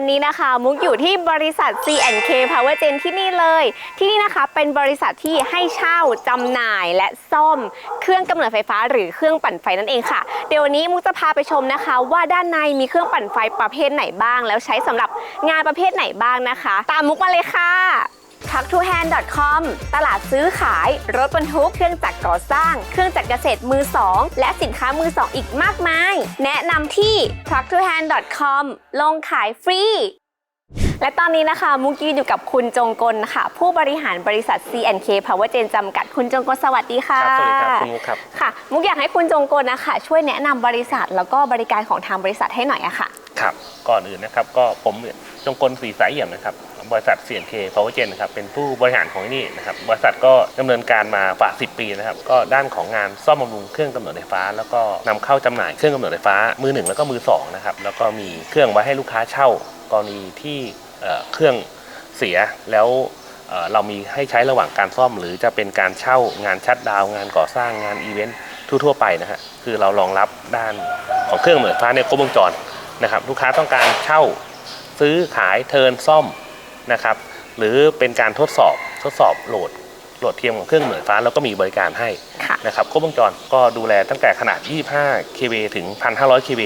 วันนี้นะคะ มุกอยู่ที่บริษัท C&K Power Gen ที่นี่เลย ที่นี่นะคะเป็นบริษัทที่ให้เช่าจำหน่ายและซ่อม เครื่องกำเนิดไฟฟ้าหรือเครื่องปั่นไฟนั่นเองค่ะ เดี๋ยววันนี้มุกจะพาไปชมนะคะ ว่าด้านในมีเครื่องปั่นไฟประเภทไหนบ้าง แล้วใช้สำหรับงานประเภทไหนบ้างนะคะ ตามมุกมาเลยค่ะ t r u c k to hand com ตลาดซื้อขาย รถบรรทุก เครื่องจักรก่อสร้าง เครื่องจักรเกษตรมือ2และสินค้ามือ2อีกมากมาย แนะนำที่ t r u c k to hand com ลงขายฟรีและตอนนี้นะคะมุกยืนอยู่กับคุณจงกลค่ะ ผู้บริหารบริษัท C&K Power Gen จำกัดคุณจงกลสวัสดีค่ะครับสวัสดีครับคุณมุกครับค่ะ มุกอยากให้คุณจงกลนะคะ ช่วยแนะนำบริษัทแล้วก็บริการของทางบริษัทให้หน่อยอะค่ะ ครับก่อนอื่นนะครับก็ผมเนี่ยจงกลศรีสายเอี่ยมนะครับ บริษัท CNK Power Gen นะครับเป็นผู้บริหารของที่นี่นะครับบริษัทก็ดำเนินการมาฝ่า10 ปีนะครับก็ด้านของงานซ่อมบำรุงเครื่องกำเนิดไฟฟ้า แล้วก็นำเข้าจำหน่ายเครื่องกำเนิดไฟฟ้ามือหนึ่งแล้วก็มือสองนะครับแล้วก็มีเครื่องไว้ให้ลูกค้าเช่ากรณีที่เเครื่องเสียแล้วเเรามีให้ใช้ระหว่างการซ่อม หรือจะเป็นการเช่างานชัดดาวงานก่อสร้างงานอีเวนต์ทั่วๆไปนะฮะคือเรารองรับด้านของเครื่องกำเนิดไฟฟ้าเนี่ยครบวงจรนะครับลูกค้าต้องการเช่าซื้อขายเทิร์นซ่อม นะครับ หรือเป็นการทดสอบทดสอบโหลดโหลดเทียมของเครื่องเหนือฟ้าแล้วก็มีบริการให้ค่ะนะครับครบวงจรก็ดูแลตั้งแต่ขนาด 25 kV ถึง 1,500 kV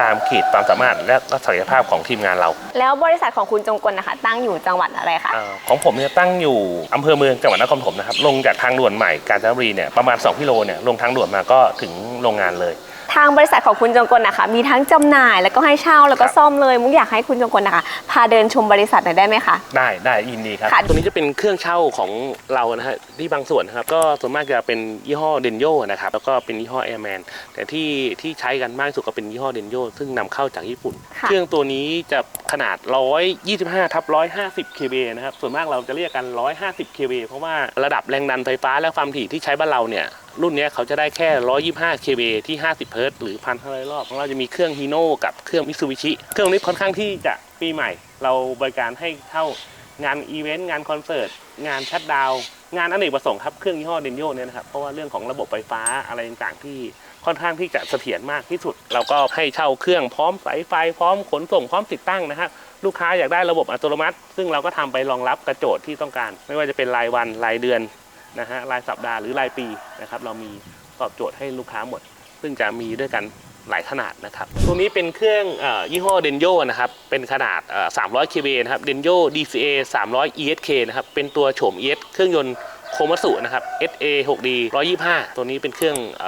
ตามขีดความสามารถและก็ศักยภาพของทีมงานเรา แล้วบริษัทของคุณจงกลนะคะ ตั้งอยู่จังหวัดอะไรคะเอ่อของผมเนี่ยตั้งอยู่อำเภอเมืองจังหวัดนครปฐมนะครับลงจากทางด่วนใหม่กาญจนบุรีเนี่ยประมาณ 2 กิโลเนี่ยลงทางด่วนมาก็ถึงโรงงานเลย ทางบริษัทของคุณจงกลนะคะ มีทั้งจำหน่ายแล้วก็ให้เช่าแล้วก็ครับ ซ่อมเลย มุกอยากให้คุณจงกลนะคะ พาเดินชมบริษัทหน่อยได้ไหมคะ ได้ได้ยินดีครับ ค่ะ ตัวนี้จะเป็นเครื่องเช่าของเรานะฮะที่บางส่วนนะครับ ก็ส่วนมากจะเป็นยี่ห้อเดนโยนะครับ แล้วก็เป็นยี่ห้อแอร์แมนแต่ที่ที่ใช้กันมากที่สุดก็เป็นยี่ห้อเดนโยซึ่งนำเข้าจากญี่ปุ่น ค่ะ เครื่องตัวนี้จะขนาด 125ทับ150 kV นะครับ ส่วนมากเราจะเรียกกัน 150 kV เพราะว่าระดับแรงดันไฟฟ้าและความถี่ที่ใช้บ้านเราเนี่ย รุ่นนี้เขาจะได้แค่ 125 kV ที่ 50 เฮิรตซ์หรือ 1,500 รอบของเราจะมีเครื่องฮีโน่กับเครื่องมิตซูบิชิเครื่องนี้ค่อนข้างที่จะปีใหม่ เราบริการให้เข้างานอีเวนต์งานคอนเสิร์ตงานชัดดาวงานอเนกประสงค์ครับเครื่องยี่ห้อเดนโยเนี่ยนะครับเพราะว่าเรื่องของระบบไฟฟ้าอะไรต่างๆที่ค่อนข้างที่จะเสถียรมากที่สุด เราก็ให้เช่าเครื่องพร้อมสายไฟพร้อมขนส่งพร้อมติดตั้งนะครับลูกค้าอยากได้ระบบอัตโนมัติ ซึ่งเราก็ทำไปรองรับกระโจทย์ที่ต้องการ ไม่ว่าจะเป็นรายวันรายเดือน นะฮะรายสัปดาห์หรือรายปีนะครับเรามีตอบโจทย์ให้ลูกค้าหมด ซึ่งจะมีด้วยกันหลายขนาดนะครับตัวนี้เป็นเครื่องอยี่ห้อเดนโยนะครับ เป็นขนาด 300 kV นะครับเดนโย DCA 300 ESK นะครับ เป็นตัวโฉม ES เครื่องยนต์โคมัสุนะครับ SA 6D 125 ตัวนี้เป็นเครื่องอ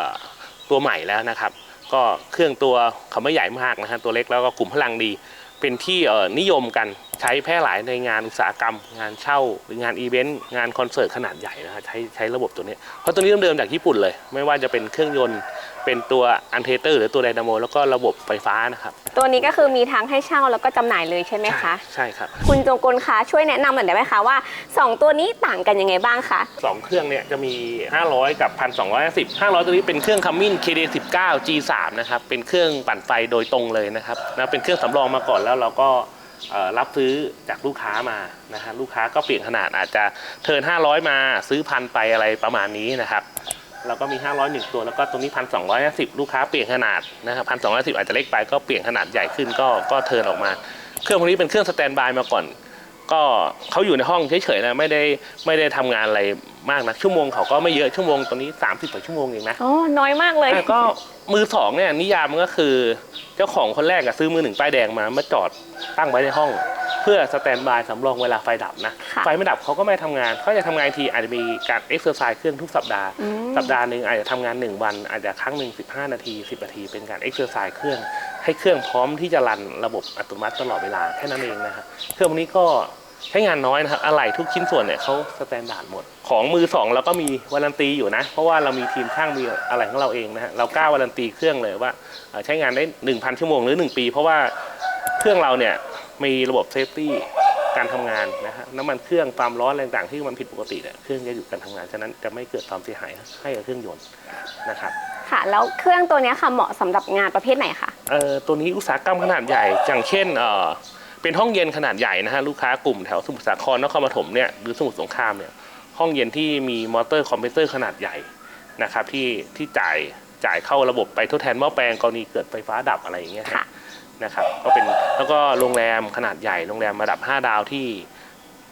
ตัวใหม่แล้วนะครับ ก็เครื่องตัวเขาไม่ใหญ่มากนะฮะตัวเล็กแล้วก็กลุ่มพลังดี เป็นที่เอ่อนิยมกันใช้แพร่หลายในงานอุตสาหกรรม งานเช่าหรืองานอีเวนต์งานคอนเสิร์ตขนาดใหญ่นะฮะใช้ใช้ระบบตัวนี้ เพราะตัวนี้เดิมๆจากญี่ปุ่นเลย ไม่ว่าจะเป็นเครื่องยนต์เป็นตัวอันเทเตอร์หรือตัวไดนาโมแล้วก็ระบบไฟฟ้านะครับ ตัวนี้ก็คือมีทั้งให้เช่าแล้วก็จำหน่ายเลยใช่ไหมคะ ใช่ครับ คุณจงกลคะช่วยแนะนำหน่อยได้ไหมคะว่า 2 ตัวนี้ต่างกันยังไงบ้างคะสองเครื่องเนี่ยจะมี 500 กับ 1,250 500 ตัวนี้เป็นเครื่องคัมมิน KD19 G3 นะครับเป็นเครื่องปั่นไฟโดยตรงเลยนะครับนะเป็นเครื่องสำรองมาก่อนแล้วเราก็รับซื้อจากลูกค้ามานะฮะลูกค้าก็เปลี่ยนขนาดอาจจะเทิร์น500 มาซื้อพันไปอะไรประมาณนี้นะครับแล้วก็มี 500หนึ่งตัวแล้วก็ตรงนี้พัน210ลูกค้าเปลี่ยนขนาดนะครับ1,250อาจจะเล็กไปก็เปลี่ยนขนาดใหญ่ขึ้นก็ก็เทิร์นออกมา เครื่องพวกนี้เป็นเครื่องสแตนบายมาก่อน ก็เขาอยู่ในห้องเฉยๆนะไม่ได้ไม่ได้ทำงานอะไรมากนะชั่วโมงเขาก็ไม่เยอะชั่วโมงตอนนี้ 30กว่าชั่วโมงเองนะอ๋อน้อยมากเลย แต่ก็มือสองเนี่ยนิยามมันก็คือเจ้าของคนแรกอะซื้อมือหนึ่งป้ายแดงมามาจอดตั้งไว้ในห้อง เพื่อสแตนบายสำรองเวลาไฟดับนะค่ะไฟไม่ดับเขาก็ไม่ทำงานเขาจะทำงานอีกทีอาจจะมีการเอ็กซ์เซอร์ไซส์เครื่องทุกสัปดาห์ อืม สัปดาห์หนึ่งอาจจะทำงาน 1 วัน อาจจะครั้งหนึ่ง15 นาที 10 นาที เป็นการเอ็กซ์เซอร์ไซส์เครื่อง ให้เครื่องพร้อมที่จะรันระบบอัตโนมัติตลอดเวลาแค่นั้นเองนะครับเครื่องพวกนี้ก็ใช้งานน้อยนะครับอะไหล่ทุกชิ้นส่วนเนี่ยเขาสแตนดาร์ดหมด ของมือสองเราก็มีวารันตีอยู่นะ เพราะว่าเรามีทีมช่างมีอะไรของเราเองนะฮะเรากล้าวารันตีเครื่องเลยว่าใช้งานได้ 1,000 ชั่วโมงหรือ 1 ปี เพราะว่าเครื่องเราเนี่ยมีระบบเซฟตี้การทำงานนะฮะน้ำมันเครื่องความร้อนอะไรต่างที่มันผิดปกติเนี่ยเครื่องจะหยุดการทำงานฉะนั้นจะไม่เกิดความเสียหายให้กับเครื่องยนต์นะครับ ค่ะ แล้วเครื่องตัวนี้ค่ะเหมาะสำหรับงานประเภทไหนคะเอ่อตัวนี้อุตสาหกรรมขนาดใหญ่ อย่างเช่นเอ่อเป็นห้องเย็นขนาดใหญ่นะฮะลูกค้ากลุ่มแถวสมุทรสาครนครปฐมเนี่ยหรือสมุทรสงครามเนี่ยห้องเย็นที่มีมอเตอร์คอมเพรสเซอร์ขนาดใหญ่นะครับที่ที่จ่ายจ่ายเข้าระบบไปทดแทนหม้อแปลงกรณีเกิดไฟฟ้าดับอะไรอย่างเงี้ยนะครับก็เป็นแล้วก็โรงแรมขนาดใหญ่โรงแรมระดับ 5 ดาวที่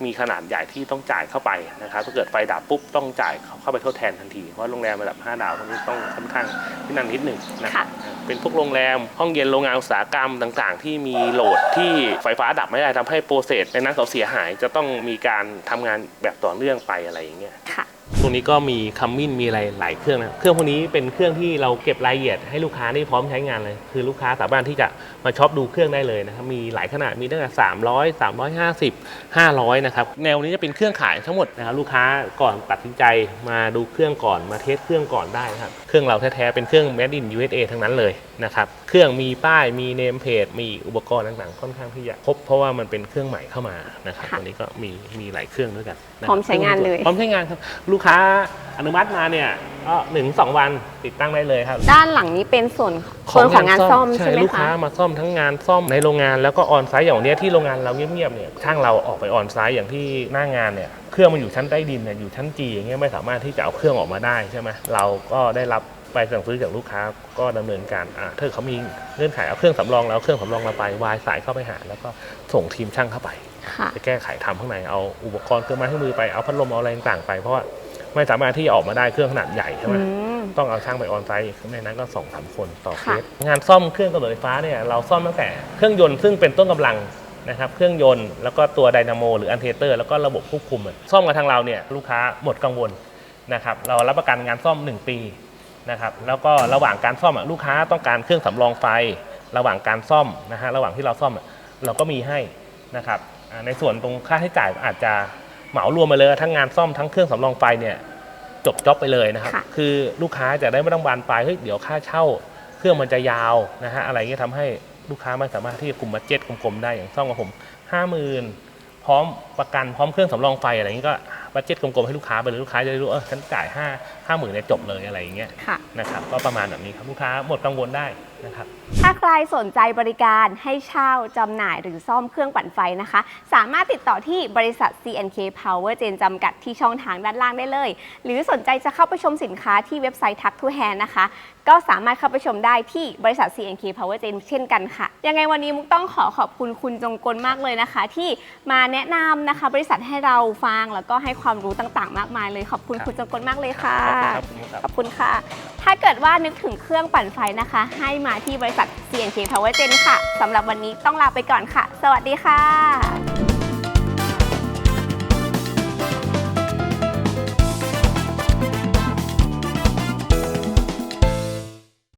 มีขนาดใหญ่ที่ต้องจ่ายเข้าไปนะครับถ้าเกิดไฟดับปุ๊บต้องจ่ายเข้าไปทดแทนทันทีเพราะโรงแรมระดับ 5 ดาวพวกนี้ต้องค่อนข้างที่นั่นนิดหนึ่งนะครับเป็นพวกโรงแรมห้องเย็นโรงงานอุตสาหกรรมต่างๆ ที่มีโหลดที่ไฟฟ้าดับไม่ได้ทำให้โปรเซสในนั้นเขาเสียหายจะต้องมีการทำงานแบบต่อเนื่องไปอะไรอย่างเงี้ยค่ะต รงนี้ก็มีคัมมินมีอะไรหลายเครื่องนะเครื่องพวกนี้เป็นเครื่องที่เราเก็บรายละเอียดให้ลูกค้าได้พร้อมใช้งานเลย คือลูกค้าสามารถที่จะมาช็อปดูเครื่องได้เลยนะครับมีหลายขนาดมีตั้งแต่300 350 500นะครับแนวนี้จะเป็นเครื่องขายทั้งหมดนะครับลูกค้าก่อนตัดสินใจมาดูเครื่องก่อนมาเทสเครื่องก่อนได้นะครับเครื่องเราแท้ๆเป็นเครื่อง made in USA ทั้งนั้นเลยนะครับเครื่องมีป้ายมีเนมเพจมีอุปกรณ์ต่างๆ ค่อนข้างที่จะครบเพราะว่ามันเป็นเครื่องใหม่เข้ามานะครับค่ะตัวนี้ก็มีมีหลายเครื่องด้วยกันนะคบพร้อมใช้งานเลยพร้อมใช้งานครับลูกค้าอนุมัติมาเนี่ยก็หนึ่งสองวันติดตั้งได้เลยครับด้านหลังนี้เป็นส่วนส่วนของงานซ่อมใช่ไหมลูกคะค้ามาซ่อมทั้งงานซ่อมในโรงงานแล้วก็ออนไซต์อย่างเนี้ยที่โรงงานเราเงียบๆเนี่ยช่างเราออกไปออนไซต์อย่างที่หน้างานเนี่ยเครื่องมันอยู่ชั้นใต้ดินเนี่ยอยู่ชั้นจีอย่างเงี้ยไม่สามารถที่จะเอาเครื่องออกมาได้ใช่ไหมเราก็ได้รับไปสั่งซื้อจากลูกค้าก็ดำเนินการอ่าถ้าเขามีเงื่อนไขเอาเครื่องสำรองแล้วเครื่องสำรองเราไปวายสายเข้าไปหา แล้วก็ส่งทีมช่างเข้าไปค่ะไปแก้ไขทำข้างในเอาอุปกรณ์เครื่องไม้เครื่องมือไปเอาพัดลมเอาอะไรต่างๆไปเพราะว่า ไม่สามารถที่จะออกมาได้เครื่องขนาดใหญ่ใช่ไหมอืมต้องเอาช่างไปออนไซต์ในนั้นก็สองสามคนต่อเคค่ะสงานซ่อมเครื่องกำเนิดไฟฟ้าเนี่ยเราซ่อมตั้งแต่เครื่องยนต์ซึ่งเป็นต้นกำลังนะครับเครื่องยนต์แล้วก็ตัวไดนาโมหรืออันเทเตอร์แล้วก็ระบบควบคุมอะซ่อมกับทางเราเนี่ยลูกค้าหมดกังวลนะครับเรารับประกันงานซ่อม 1 ปีนะครับแล้วก็ระหว่างการซ่อมอะลูกค้าต้องการเครื่องสำรองไฟ ระหว่างการซ่อมนะฮะระหว่างที่เราซ่อมอะเราก็มีให้นะครับอ่าในส่วนตรงค่าใช้จ่ายอาจจะ เหมารวมมาเลยทั้งงานซ่อมทั้งเครื่องสำรองไฟเนี่ยจบจ็อบไปเลยนะครับ ค่ะ คือลูกค้าจะได้ไม่ต้องบานปลายเฮ้ยเดี๋ยวค่าเช่า เครื่องมันจะยาวนะฮะอะไรเงี้ยทำให้ลูกค้าไม่สามารถที่จะคุมบัตเจ็ตกลมๆได้อย่างซ่อมกับผมห้าหมื่นพร้อมประกันพร้อมเครื่องสำรองไฟอะไรอย่างงี้ก็บัตเจ็ตกลมๆให้ลูกค้าไปเลยลูกค้าจะได้รู้เออฉันจ่ายห้าห้าหมื่นเนี่ยจบเลยอะไรอย่างเงี้ยค่ะ นะครับก็ประมาณแบบนี้ครับลูกค้าหมดกังวลได้ นะครับถ้าใครสนใจบริการให้เช่าจำหน่ายหรือซ่อมเครื่องปั่นไฟนะคะ สามารถติดต่อที่บริษัท CNK Power Gen จำกัดที่ช่องทางด้านล่างได้เลย หรือสนใจจะเข้าไปชมสินค้าที่เว็บไซต์ทักทูแฮนนะคะ ก็สามารถเข้าไปชมได้ที่บริษัท CNK Power Gen เช่นกันค่ะ ยังไงวันนี้มุกต้องขอขอบคุณคุณจงกลมากเลยนะคะ ที่มาแนะนำนะคะ บริษัทให้เราฟังแล้วก็ให้ความรู้ต่างๆ มากมายเลยขอบคุณครับคุณจงกลมากเลยค่ะ ขอบคุณครับ ขอบคุณค่ะ ถ้าเกิดว่านึกถึงเครื่องปั่นไฟนะคะ ให้มาที่บริษัท CNK Power Gen ค่ะสำหรับวันนี้ต้องลาไปก่อนค่ะ สวัสดีค่ะ